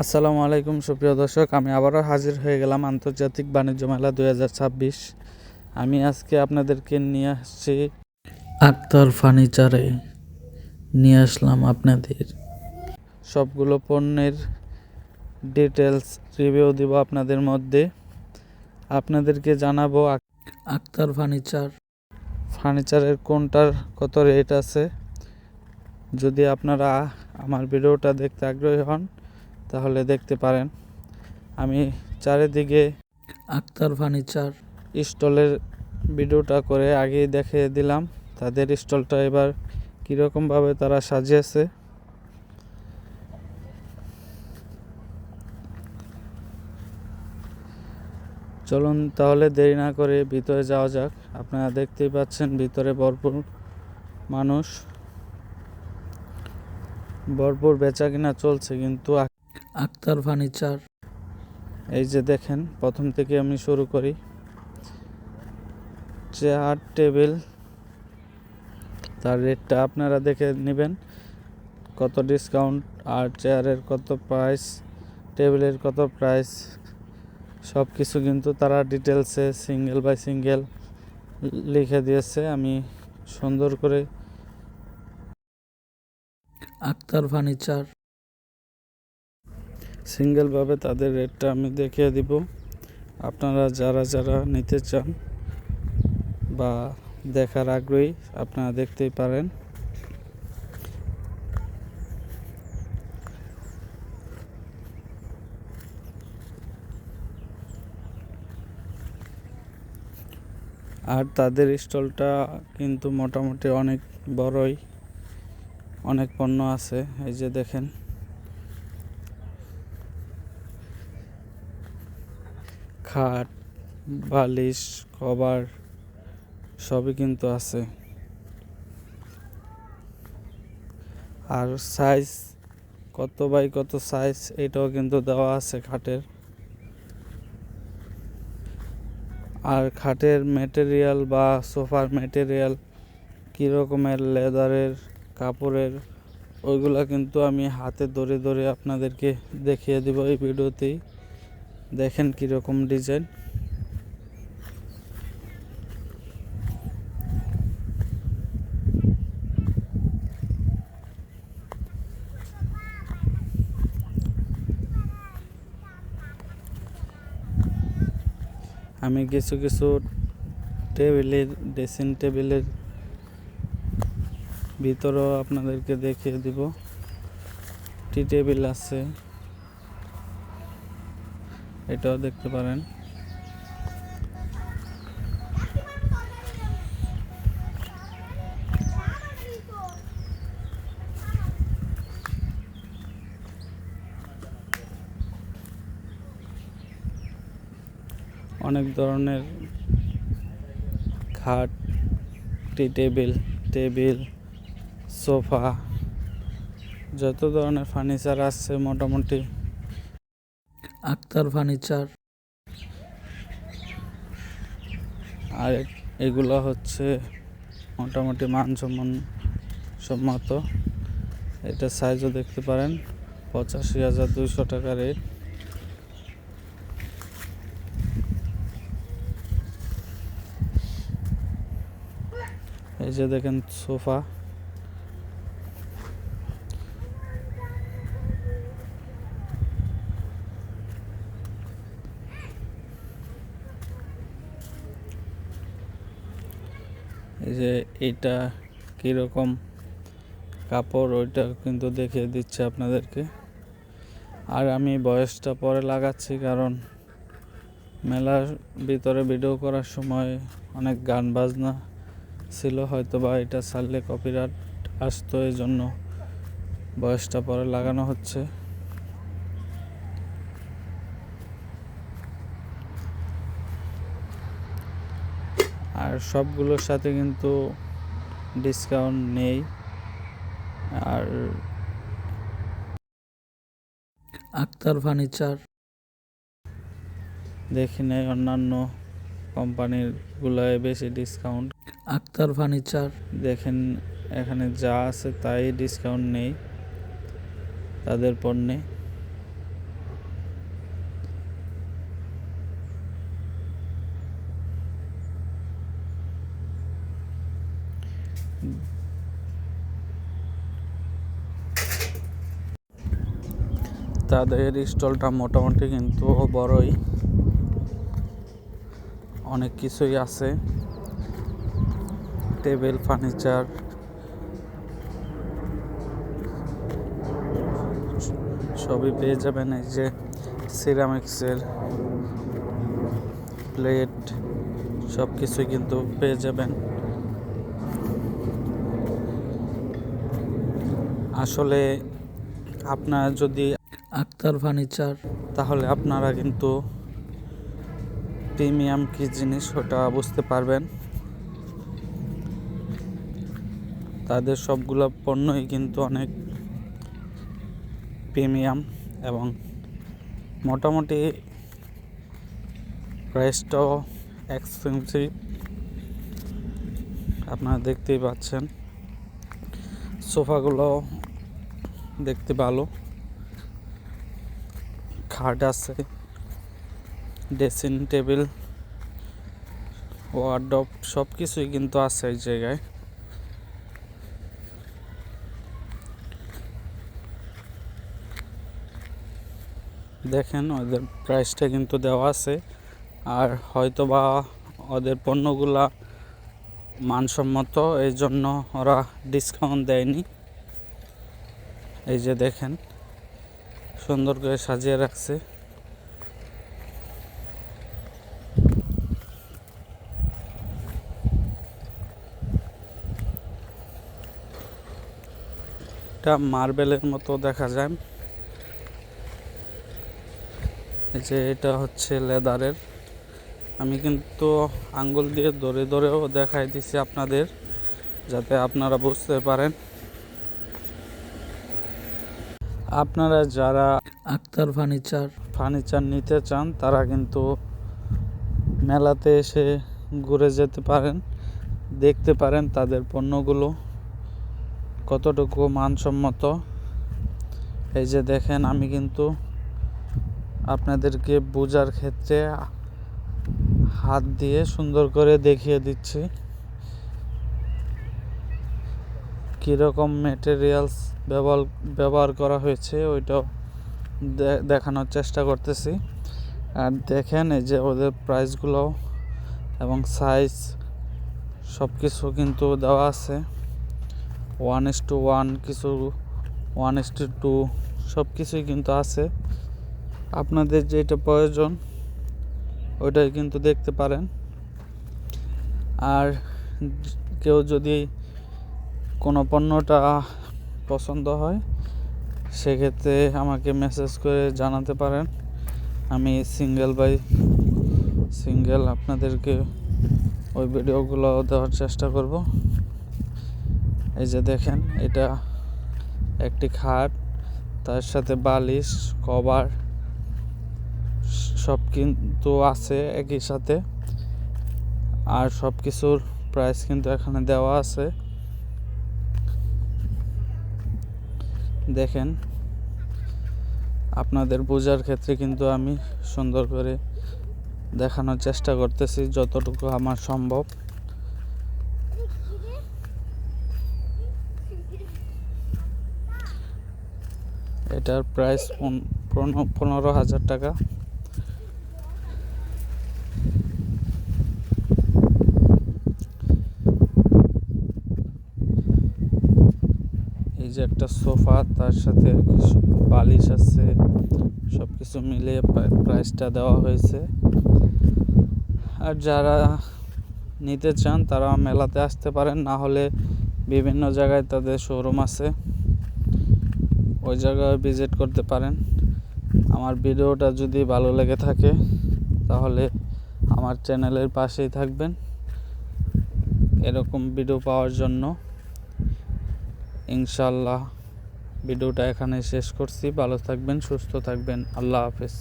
আসসালামু আলাইকুম, সুপ্রিয় দর্শক। আমি আবারও হাজির হয়ে গেলাম আন্তর্জাতিক বাণিজ্য মেলা দু হাজার ছাব্বিশ। আমি আজকে আপনাদেরকে নিয়ে আসছি আক্তার ফার্নিচারে। নিয়ে আসলাম আপনাদের সবগুলো পণ্যের ডিটেলস রিভিউ দিব আপনাদের মধ্যে। আপনাদেরকে জানাব আক- আক্তার ফার্নিচার। ফার্নিচারের কোনটার কত রেট আছে? যদি আপনারা আমার ভিডিওটা দেখতে আগ্রহী হন তাহলে দেখতে পারেন আমি চারিদিকে আক্তার ফার্নিচার। স্টলের ভিডিওটা করে আগেই দেখিয়ে দিলাম তাদের স্টলটা এবার কীরকমভাবে তারা সাজিয়েছে। চলুন তাহলে দেরি না করে ভিতরে যাওয়া যাক। আপনারা দেখতেই পাচ্ছেন ভিতরে ভরপুর মানুষ। ভরপুর বেচা কিনা চলছে কিন্তু আক্তার ফার্নিচার। এই যে দেখেন প্রথম থেকে আমি শুরু করি। চেয়ার টেবিল তার রেটটা আপনারা দেখে নেবেন। কত ডিসকাউন্ট আর চেয়ারের কত প্রাইস টেবিলের কত প্রাইস সব কিছু কিন্তু তারা ডিটেলসে সিঙ্গেল বাই সিঙ্গেল লিখে দিয়েছে। আমি সুন্দর করে আক্তার ফার্নিচার। সিঙ্গেলভাবে তাদের রেটটা আমি দেখিয়ে দিব। আপনারা যারা যারা নিতে চান বা দেখার আগ্রহী, আপনারা দেখতেই পারেন। আর তাদের স্টলটা কিন্তু মোটামুটি অনেক বড়ই, অনেক পণ্য আছে, এই যে দেখেন। খাট, বালিশ, কভার সবই কিন্তু আছে। আর সাইজ কত বাই কত সাইজ এটাও কিন্তু দেওয়া আছে খাটের। আর খাটের ম্যাটেরিয়াল বা সোফার ম্যাটেরিয়াল কী রকমের লেদারের কাপড়ের, ওইগুলা কিন্তু আমি হাতে ধরে ধরে আপনাদেরকে দেখিয়ে দিব এই ভিডিওতেই। দেখেন কীরকম ডিজাইন। আমি কিছু কিছু টেবিলের ড্রেসিং টেবিলের ভিতরেও আপনাদেরকে দেখিয়ে দিব। টি টেবিল আছে। এটাও দেখতে পারেন। অনেক ধরনের খাট টেবিল টেবিল সোফা যত ধরনের ফার্নিচার আছে মোটামুটি। আক্তার ফার্নিচার। আর এগুলো হচ্ছে মোটামুটি মানসম্মান সম্মত। এটা সাইজও দেখতে পারেন, পঁচাশি হাজার দুইশো টাকা রেট এই যে দেখেন সোফা। যে এইটা কীরকম কাপড় ওইটা কিন্তু দেখিয়ে দিচ্ছে আপনাদেরকে। আর আমি বয়সটা পরে লাগাচ্ছি কারণ মেলার ভিতরে ভিডিও করার সময় অনেক গান বাজনা ছিল হয়তো বা এটা ছাড়লে কপিরাইট আসতো এই জন্য বয়সটা পরে লাগানো হচ্ছে। আর সবগুলোর সাথে কিন্তু ডিসকাউন্ট নেই। আর আক্তার ফার্নিচার। দেখি নেই অন্যান্য কোম্পানির গুলোয় বেশি ডিসকাউন্ট আক্তার ফার্নিচার। দেখেন এখানে যা আছে তাই ডিসকাউন্ট নেই। তাদের পণ্যে। তাদের স্টলটা মোটামুটি কিন্তু বড়ই। অনেক কিছুই আছে। Table, furniture. সবই পেয়ে যাবেন এই যে সিরামিক্সের প্লেট সব কিছুই কিন্তু পেয়ে যাবেন। আসলে আপনার যদি আক্তার ফার্নিচার। তাহলে আপনারা কিন্তু প্রিমিয়াম কি জিনিস ওটা বুঝতে পারবেন। তাদের সবগুলো পণ্যই কিন্তু অনেক প্রিমিয়াম এবং মোটামুটি প্রাইসটাও এক্সপেন্সিভ। আপনারা দেখতেই পাচ্ছেন। সোফাগুলো দেখতে ভালো। খাট আছে। ড্রেসিং টেবিল ওয়ার্ডব সব কিছুই কিন্তু আছে এই জায়গায়। দেখেন ওদের প্রাইসটা কিন্তু দেওয়া আছে। আর হয়তো বা ওদের পণ্যগুলা মানসম্মত এই জন্য ওরা ডিসকাউন্ট দেয়নি। এই যে দেখেন। সুন্দর করে সাজিয়ে রাখছে। এটা মার্বেলের মতো দেখা যায়। যে এটা হচ্ছে লেদারের। আমি কিন্তু আঙ্গুল দিয়ে ধরে ধরেও দেখাই দিছি আপনাদের, যাতে আপনারা বুঝতে পারেন। আপনারা যারা আক্তার ফার্নিচার ফার্নিচার নিতে চান তারা কিন্তু মেলাতে এসে ঘুরে যেতে পারেন দেখতে পারেন তাদের পণ্যগুলো কতটুকু মানসম্মত। এই যে দেখেন আমি কিন্তু আপনাদেরকে বোঝার ক্ষেত্রে হাত দিয়ে সুন্দর করে দেখিয়ে দিচ্ছি। কীরকম মেটেরিয়ালস ব্যবহার ব্যবহার করা হয়েছে ওইটাও দেখানোর চেষ্টা করতেছি। আর দেখেন এই যে ওদের প্রাইসগুলো এবং সাইজ সব কিছু কিন্তু দেওয়া আছে। ওয়ান ইস টু ওয়ান কিছু ওয়ান ইস টু টু সব কিছুই কিন্তু আছে। আপনাদের যেটা প্রয়োজন ওইটাই কিন্তু দেখতে পারেন। আর কেউ যদি কোনো পণ্যটা পছন্দ হয়, সেক্ষেত্রে আমাকে মেসেজ করে জানাতে পারেন। আমি সিঙ্গেল বাই সিঙ্গেল আপনাদেরকে ওই ভিডিওগুলো দেওয়ার চেষ্টা করব। এই যে দেখেন, এটা একটি খাট, তার সাথে বালিশ, কভার, সব কিন্তু আছে একই সাথে। আর সব কিছুর প্রাইস কিন্তু এখানে দেওয়া আছে। দেখেন, আপনাদের বোঝার ক্ষেত্রে কিন্তু আমি সুন্দর করে দেখানোর চেষ্টা করতেছি যতটুকু আমার সম্ভব। এটার প্রাইস পনেরো হাজার টাকা। এই যে একটা সোফা, তার সাথে বালিশ আছে সব কিছু মিলিয়ে প্রাইসটা দেওয়া হয়েছে। আর যারা নিতে চান তারা মেলাতে আসতে পারেন, না হলে বিভিন্ন জায়গায় তাদের শোরুম আছে। ওই জায়গায় ভিজিট করতে পারেন। আমার ভিডিওটা যদি ভালো লেগে থাকে, তাহলে আমার চ্যানেলের পাশেই থাকবেন। এরকম ভিডিও পাওয়ার জন্য। ইনশাল্লাহ ভিডিওটা এখানে শেষ করছি। ভালো থাকবেন সুস্থ থাকবেন। আল্লাহ হাফেজ।